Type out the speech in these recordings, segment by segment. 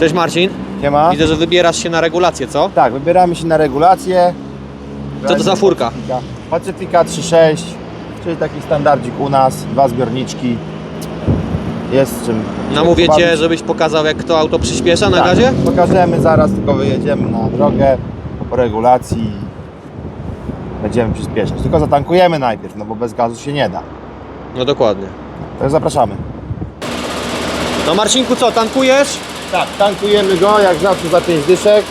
Cześć Marcin. Nie ma? Widzę, że wybierasz się na regulację, co? Tak, wybieramy się na regulację. Co to za furka? Pacyfika. Pacyfika 3.6, czyli taki standardzik u nas, dwa zbiorniczki. Jest czym. Namówię bawić. Cię, żebyś pokazał jak to auto przyspiesza na Tak, gazie? Pokażemy zaraz, tylko wyjedziemy na drogę po regulacji i będziemy przyspieszać. Tylko zatankujemy najpierw, no bo bez gazu się nie da. No dokładnie. To zapraszamy. No Marcinku, co, tankujesz? Tak, tankujemy go jak zawsze za 5 dyszek.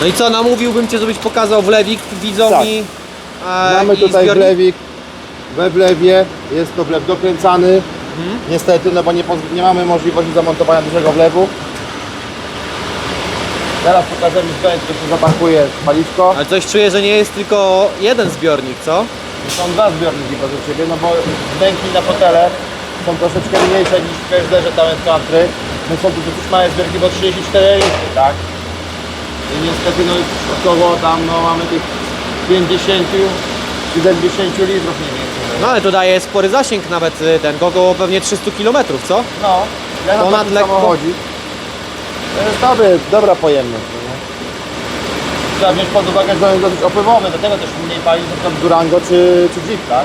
No i co, namówiłbym Cię, żebyś pokazał wlewik widzom Tak. i, e, Mamy i tutaj zbiornik? wlewik we wlewie, jest to wlew dokręcany. Mhm. Niestety, no bo nie, poz- nie mamy możliwości zamontowania dużego wlewu. Teraz pokażemy spęd, to się zatankuje paliwko. Ale coś czuję, że nie jest tylko jeden zbiornik, co? Są dwa zbiorniki proszę Ciebie, no bo dęki na fotele są troszeczkę mniejsze niż w KSD-że Talent Country. No są tu dosyć małe zbiorniki, bo 34 litry, tak? I niestety no około tam no mamy tych 50 70 litrów mniej więcej. No ale to daje spory zasięg nawet y, ten, około pewnie 300 km, co? No, ja na Ponad takim lekko. samochodzik. To jest dobry, dobra pojemność. no nie? Trzeba wziąć pod uwagę, że on jest dosyć opływowy, dlatego też mniej pali na przykład Durango czy, czy Jeep, tak?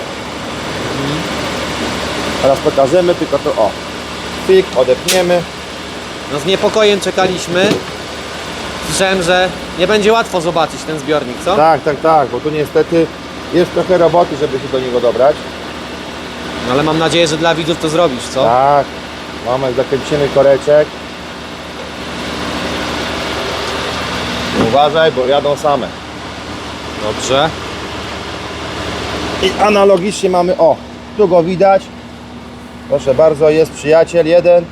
Teraz pokażemy, tylko to o. Pik, odepniemy. No z niepokojem czekaliśmy. Słyszałem, że nie będzie łatwo zobaczyć ten zbiornik, co? Tak, tak, tak, bo tu niestety jest trochę roboty, żeby się do niego dobrać. No, ale mam nadzieję, że dla widzów to zrobisz, co? Tak, mamy zakręcimy koreczek. Uważaj, bo jadą same. Dobrze. I analogicznie mamy, o, tu go widać. Proszę bardzo, jest przyjaciel jeden,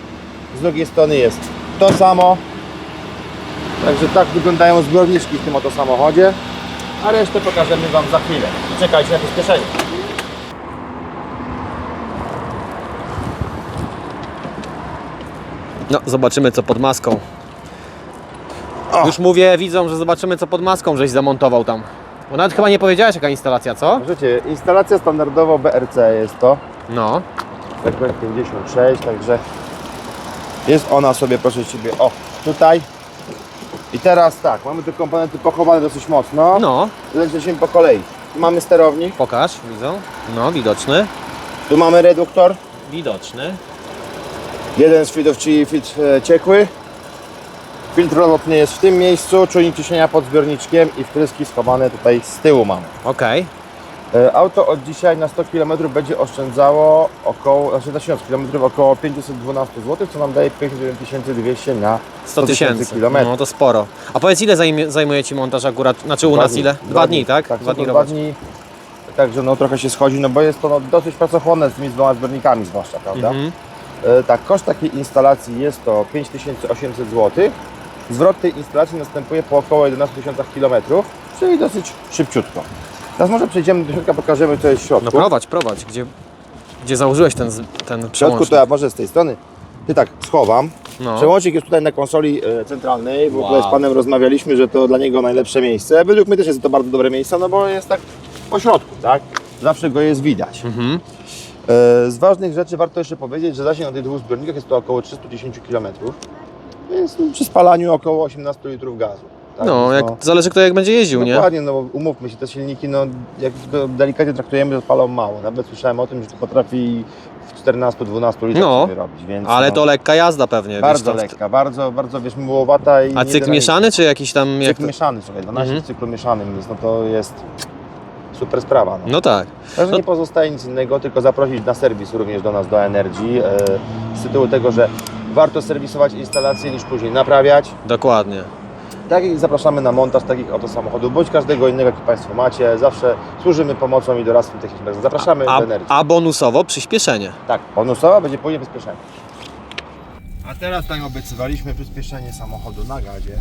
z drugiej strony jest to samo. Także tak wyglądają zbiorniczki w tym oto samochodzie. A resztę pokażemy Wam za chwilę. Czekajcie na przyspieszenie. No, zobaczymy co pod maską. O. Już mówię widzom, że zobaczymy co pod maską żeś zamontował tam. Bo nawet chyba nie powiedziałeś jaka instalacja, co? Możecie, instalacja standardowo BRC jest to. No. Segment 56, także jest ona sobie, proszę Ciebie, o, tutaj. I teraz tak, mamy te komponenty pochowane dosyć mocno. No, Lecimy po kolei. Tu mamy sterownik, pokaż, widzą. No, widoczny. tu mamy reduktor. Widoczny. Jeden z filtrów, czyli filtr e, ciekły. Filtr lotny jest w tym miejscu, czujnik ciśnienia pod zbiorniczkiem i wtryski schowane tutaj z tyłu mamy. Okej. E, Auto od dzisiaj na 100 km będzie oszczędzało około, znaczy na 1000 km około 512 zł, co nam daje 51 200 na 100 tysięcy. kilometrów. No to sporo. A powiedz ile zajmie, zajmuje Ci montaż akurat, znaczy u Dwa nas dni. ile? Dwa, dni, tak? Tak, dwa dni dwa dni. Także no trochę się schodzi, no bo jest to no, dosyć pracochłonne z tymi dwoma zbiornikami zwłaszcza, prawda? Mhm. E, tak, koszt takiej instalacji jest to 5800 zł. Zwrot tej instalacji następuje po około 11 tysiącach kilometrów, czyli dosyć szybciutko. Teraz może przejdziemy do środka, pokażemy co jest w środku. No prowadź, prowadź. Gdzie, gdzie założyłeś ten, ten w środku to ja może z tej strony. Ty tak, schowam. No. Przełącznik jest tutaj na konsoli e, centralnej. W ogóle Wow. z panem rozmawialiśmy, że to dla niego najlepsze miejsce. Według mnie też jest to bardzo dobre miejsce, no bo jest tak po środku, tak? Zawsze go jest widać. Mhm. E, Z ważnych rzeczy warto jeszcze powiedzieć, że zasięg na tych dwóch zbiornikach jest to około 310 km, więc przy spalaniu około 18 litrów gazu. Tak? No, Więc jak, zależy kto jak będzie jeździł, nie? Dokładnie, no bo umówmy się, te silniki, no jak go delikatnie traktujemy, to palą mało. Nawet słyszałem o tym, że to potrafi w 14-12 litrach No, sobie robić, więc Ale no, to lekka jazda pewnie. bardzo wiesz, to- lekka, bardzo, bardzo wiesz, mułowata i A cykl mieszany, czy jakiś tam... Jak Cykl to... mieszany, słuchaj, 12 Mhm. w cyklu mieszanym, więc no to jest super sprawa. No. No tak. Także No- nie pozostaje nic innego, tylko zaprosić na serwis również do nas, do Energii, e, z tytułu tego, że warto serwisować instalację niż później naprawiać. Dokładnie. Tak i zapraszamy na montaż takich oto samochodów, bądź każdego innego, jaki Państwo macie. Zawsze służymy pomocą i doradztwem technicznym. Zapraszamy A, do Energii. a bonusowo przyspieszenie. Tak, bonusowa będzie później przyspieszenie. A teraz tak obiecywaliśmy przyspieszenie samochodu na gazie.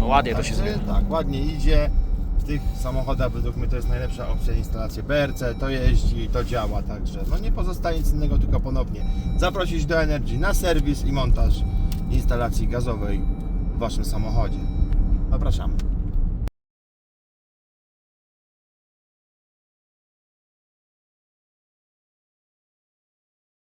No ładnie to się Także zmienia. Tak, ładnie idzie. Tych samochodach według mnie to jest najlepsza opcja instalacje BRC, to jeździ, to działa, także no nie pozostaje nic innego, tylko ponownie zaprosić do Energy na serwis i montaż instalacji gazowej w Waszym samochodzie. Zapraszamy.